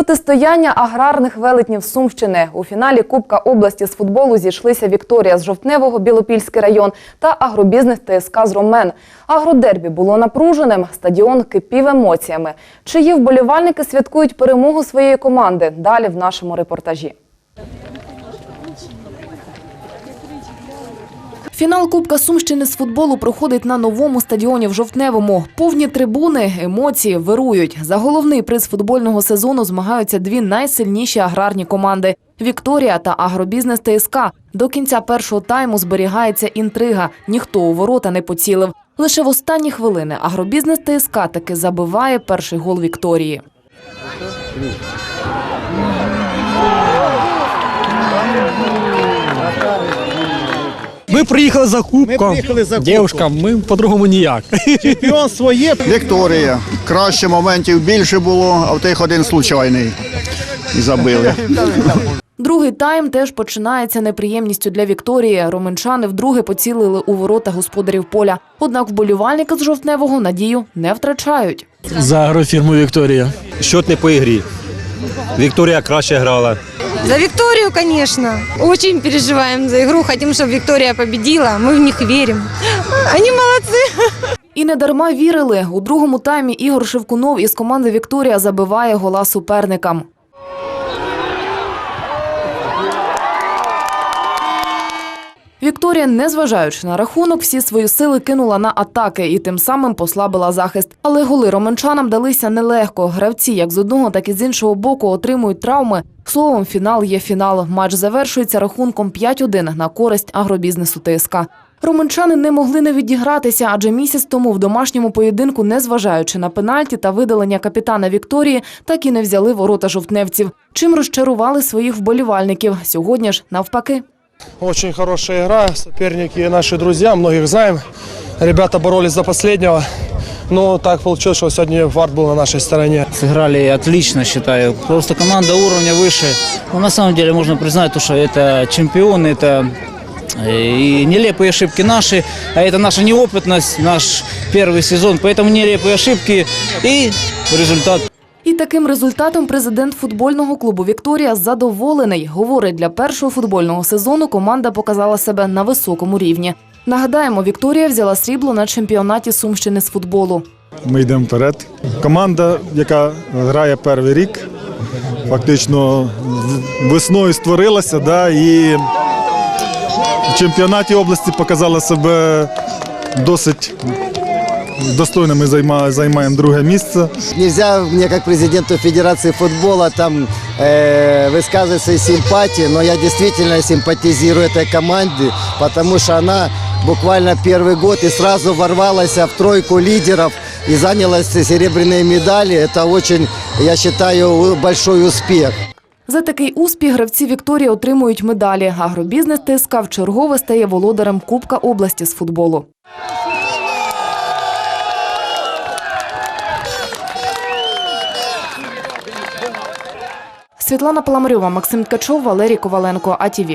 Протистояння аграрних велетнів Сумщини. У фіналі Кубка області з футболу зійшлися Вікторія з Жовтневого, Білопільський район та агробізнес ТСК з Ромен. Агродербі було напруженим, стадіон кипів емоціями. Чиї вболівальники святкують перемогу своєї команди? Далі в нашому репортажі. Фінал Кубка Сумщини з футболу проходить на новому стадіоні в Жовтневому. Повні трибуни, емоції вирують. За головний приз футбольного сезону змагаються дві найсильніші аграрні команди – Вікторія та агробізнес ТСК. До кінця першого тайму зберігається інтрига. Ніхто у ворота не поцілив. Лише в останні хвилини агробізнес ТСК таки забиває перший гол Вікторії. Ми приїхали за кубком. Приїхали за кубком. Дівчинка, ми по-другому ніяк. Чемпіонство є. Вікторія. Краще моментів більше було, а в тих один случайний. І забили. Другий тайм теж починається неприємністю для Вікторії. Роменчани вдруге поцілили у ворота господарів поля. Однак вболівальники з жовтневого надію не втрачають. За агрофірму Вікторія. Счет не по ігрі. Вікторія краще грала. За Викторию, конечно. Очень переживаем за игру. Хотим, чтобы Виктория победила. Мы в них верим. Они молодцы. І не дарма вірили. У другому таймі Ігор Шевкунов із команди Вікторія забиває гола суперникам. Вікторія, незважаючи на рахунок, всі свої сили кинула на атаки і тим самим послабила захист. Але голи роменчанам далися нелегко. Гравці як з одного, так і з іншого боку отримують травми. Словом, фінал є фінал. Матч завершується рахунком 5-1 на користь агробізнесу ТСК. Романчани не могли не відігратися, адже місяць тому в домашньому поєдинку, незважаючи на пенальті та видалення капітана Вікторії, так і не взяли ворота жовтневців. Чим розчарували своїх вболівальників. Сьогодні ж навпаки. Очень хорошая игра. Соперники наши друзья, многих знаем. Ребята боролись до последнего. Но так получилось, что сегодня вард был на нашей стороне. Сыграли отлично, считаю. Просто команда уровня выше. Но на самом деле можно признать, то, что это чемпионы, это э, и нелепые ошибки наши, а это наша неопытность, наш первый сезон. Поэтому нелепые ошибки и результат. І таким результатом президент футбольного клубу Вікторія задоволений. Говорить, для першого футбольного сезону команда показала себе на високому рівні. Нагадаємо, Вікторія взяла срібло на чемпіонаті Сумщини з футболу. Ми йдемо вперед. Команда, яка грає перший рік, фактично весною створилася, да, і в чемпіонаті області показала себе досить достойно. Ми займа- займаємо друге місце. Нельзя мне как президенту Федерации футбола там э, высказывать свои симпатии, но я действительно симпатизирую этой команде, потому что она буквально первый год и сразу ворвалась в тройку лидеров и заняла серебряные медали. Это очень, я считаю, большой успех. За такий успіх гравці Вікторії отримують медалі. Агробізнес ТСК вчергове стає володарем Кубка області з футболу. Світлана Паламарьова, Максим Ткачов, Валерій Коваленко, АТВ.